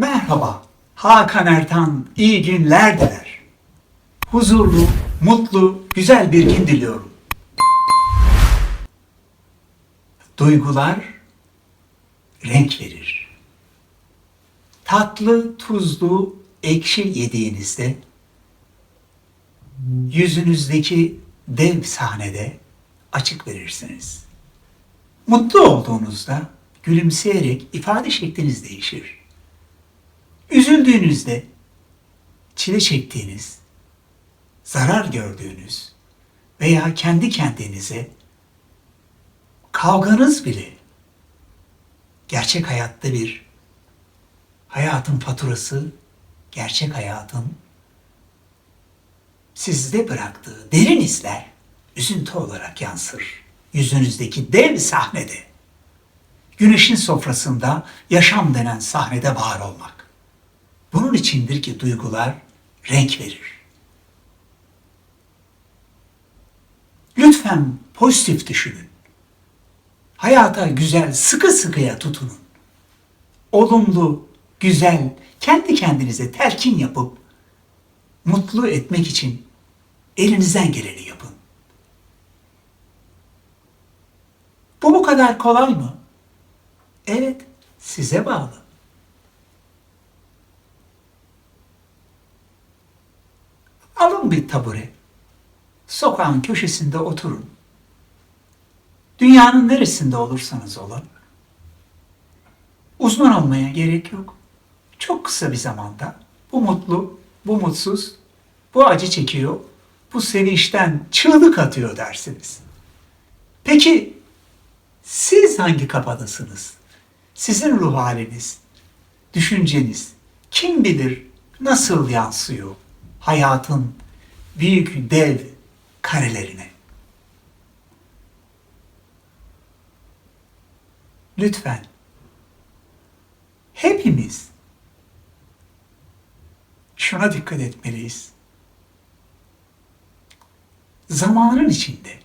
Merhaba, Hakan Ertan iyi günler diler. Huzurlu, mutlu, güzel bir gün diliyorum. Duygular renk verir. Tatlı, tuzlu, ekşi yediğinizde yüzünüzdeki dev sahnede açık verirsiniz. Mutlu olduğunuzda gülümseyerek ifade şekliniz değişir. Üzüldüğünüzde çile çektiğiniz, zarar gördüğünüz veya kendi kendinize kavganız bile gerçek hayatta bir hayatın faturası, gerçek hayatın sizde bıraktığı derin izler üzüntü olarak yansır yüzünüzdeki dev sahnede. Güneşin sofrasında yaşam denen sahnede var olmak. Bunun içindir ki duygular renk verir. Lütfen pozitif düşünün. Hayata güzel, sıkı sıkıya tutunun. Olumlu, güzel, kendi kendinize telkin yapıp mutlu etmek için elinizden geleni yapın. Bu bu kadar kolay mı? Evet, size bağlı. Alın bir tabure. Sokağın köşesinde oturun. Dünyanın neresinde olursanız olun. Uzman olmaya gerek yok. Çok kısa bir zamanda bu mutlu, bu mutsuz, bu acı çekiyor, bu sevinçten çığlık atıyor dersiniz. Peki siz hangi kafadasınız? Sizin ruh haliniz, düşünceniz kim bilir nasıl yansıyor hayatın büyük dev karelerine? Lütfen hepimiz şuna dikkat etmeliyiz. Zamanın içinde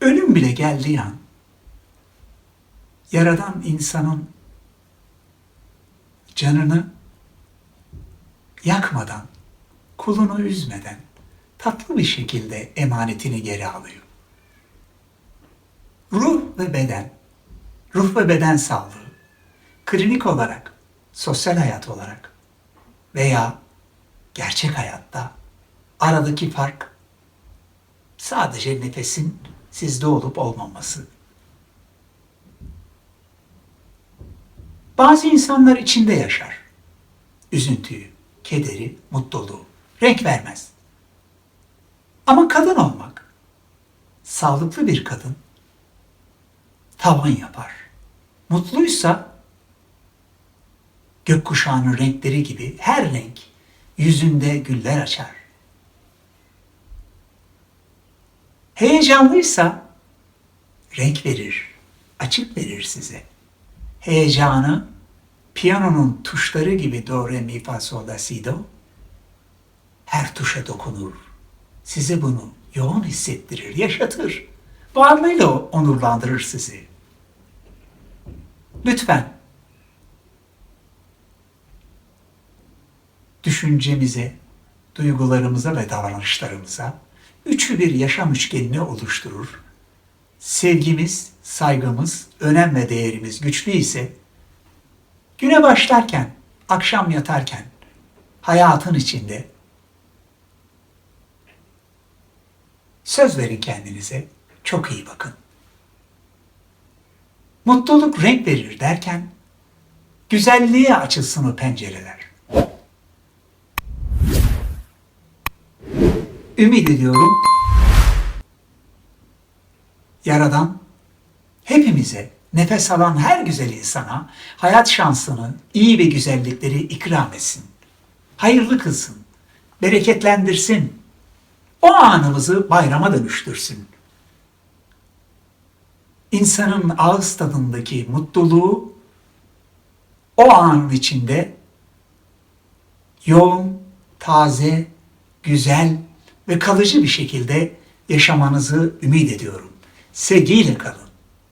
ölüm bile geldiği an yaradan insanın canını yakmadan, kulunu üzmeden tatlı bir şekilde emanetini geri alıyor. Ruh ve beden, ruh ve beden sağlığı, klinik olarak, sosyal hayat olarak veya gerçek hayatta aradaki fark sadece nefesin sizde olup olmaması. Bazı insanlar içinde yaşar. Üzüntüyü, kederi, mutluluğu. Renk vermez. Ama kadın olmak, sağlıklı bir kadın tavan yapar. Mutluysa gökkuşağının renkleri gibi her renk yüzünde güller açar. Heyecanlıysa renk verir, açık verir size. Heyecanı piyanonun tuşları gibi do, re, mi, fa, sol, la, si, do her tuşa dokunur. Size bunu yoğun hissettirir, yaşatır. Varlığıyla onurlandırır sizi. Lütfen düşüncemize, duygularımıza ve davranışlarımıza üçü bir yaşam üçgenini oluşturur. Sevgimiz, saygımız, önem ve değerimiz güçlü ise güne başlarken, akşam yatarken, hayatın içinde söz verin kendinize, çok iyi bakın. Mutluluk renk verir derken, güzelliğe açılsın o pencereler. Ümit ediyorum, Yaradan hepimize nefes alan her güzel insana hayat şansını, iyi ve güzellikleri ikram etsin. Hayırlı kılsın, bereketlendirsin. O anımızı bayrama dönüştürsün. İnsanın ağız tadındaki mutluluğu o anın içinde yoğun, taze, güzel ve kalıcı bir şekilde yaşamanızı ümit ediyorum. Sevgiyle kalın.